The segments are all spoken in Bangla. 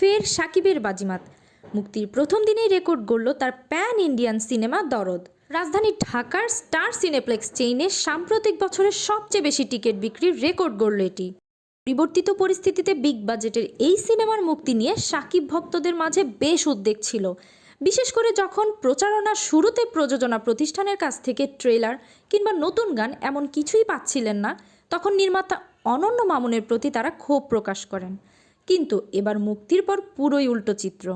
ফের সাকিবের বাজিমাত। মুক্তির প্রথম দিনেই রেকর্ড গড়ল তার প্যান ইন্ডিয়ান সিনেমা দরদ। রাজধানী ঢাকার স্টার সিনেপ্লেক্স চেইনে সাম্প্রতিক বছরের সবচেয়ে বেশি টিকিট বিক্রির রেকর্ড গড়ল এটি। পরিবর্তিত পরিস্থিতিতে বিগ বাজেটের এই সিনেমার মুক্তি নিয়ে সাকিব ভক্তদের মাঝে বেশ উদ্বেগ ছিল। বিশেষ করে যখন প্রচারণার শুরুতে প্রযোজনা প্রতিষ্ঠানের কাছ থেকে ট্রেলার কিংবা নতুন গান এমন কিছুই পাচ্ছিলেন না, তখন নির্মাতা অনন্য মামুনের প্রতি তারা ক্ষোভ প্রকাশ করেন। কিন্তু এবার মুক্তির পর পুরোই উল্টো চিত্র।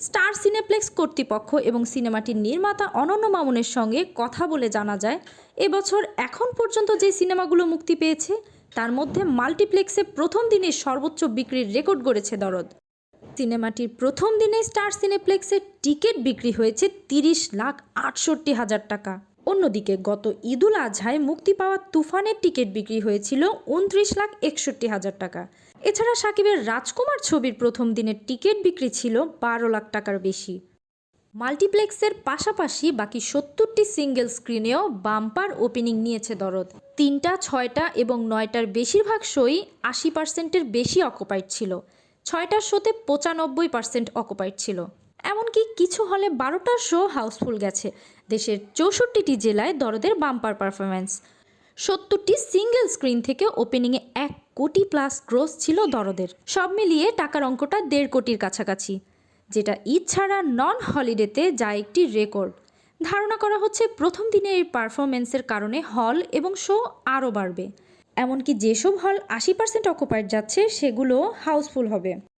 স্টার সিনেপ্লেক্স কর্তৃপক্ষ এবং সিনেমাটির নির্মাতা অনন্য মামুনের সঙ্গে কথা বলে জানা যায়, এবছর এখন পর্যন্ত যে সিনেমাগুলো মুক্তি পেয়েছে, তার মধ্যে মাল্টিপ্লেক্সে প্রথম দিনে সর্বোচ্চ বিক্রির রেকর্ড গড়েছে দরদ। সিনেমাটির প্রথম দিনে স্টার সিনেপ্লেক্সের টিকিট বিক্রি হয়েছে তিরিশ লাখ আটষট্টি হাজার টাকা। অন্যদিকে গত ঈদুল আজহায় মুক্তি পাওয়া তুফানের টিকিট বিক্রি হয়েছিল উনত্রিশ লাখ একষট্টি হাজার টাকা। এছাড়া সাকিবের রাজকুমার ছবির প্রথম দিনের টিকিট বিক্রি ছিল বারো লাখ টাকার বেশি। মাল্টিপ্লেক্সের পাশাপাশি বাকি সত্তরটি সিঙ্গেল স্ক্রিনেও বাম্পার ওপেনিং নিয়েছে দরদ। তিনটা, ছয়টা এবং নয়টার বেশিরভাগ শোই আশি পার্সেন্টের বেশি অকুপাইড ছিল। ছয়টার শোতে পঁচানব্বই পার্সেন্ট অকুপাইড ছিল। এমনকি কিছু হলে বারোটার শো হাউসফুল গেছে। দেশের চৌষট্টিটি জেলায় দরদের বাম্পার পারফরম্যান্স। সত্তরটি সিঙ্গেল স্ক্রিন থেকে ওপেনিংয়ে এক কোটি প্লাস গ্রোস ছিল দরদের। সব মিলিয়ে টাকার অঙ্কটা দেড় কোটির কাছাকাছি, যেটা ঈদ ছাড়া নন হলিডেতে যা একটি রেকর্ড। ধারণা করা হচ্ছে প্রথম দিনে এই পারফরমেন্সের কারণে হল এবং শো আরও বাড়বে। এমনকি যেসব হল আশি পার্সেন্ট অকুপাইড যাচ্ছে, সেগুলো হাউসফুল হবে।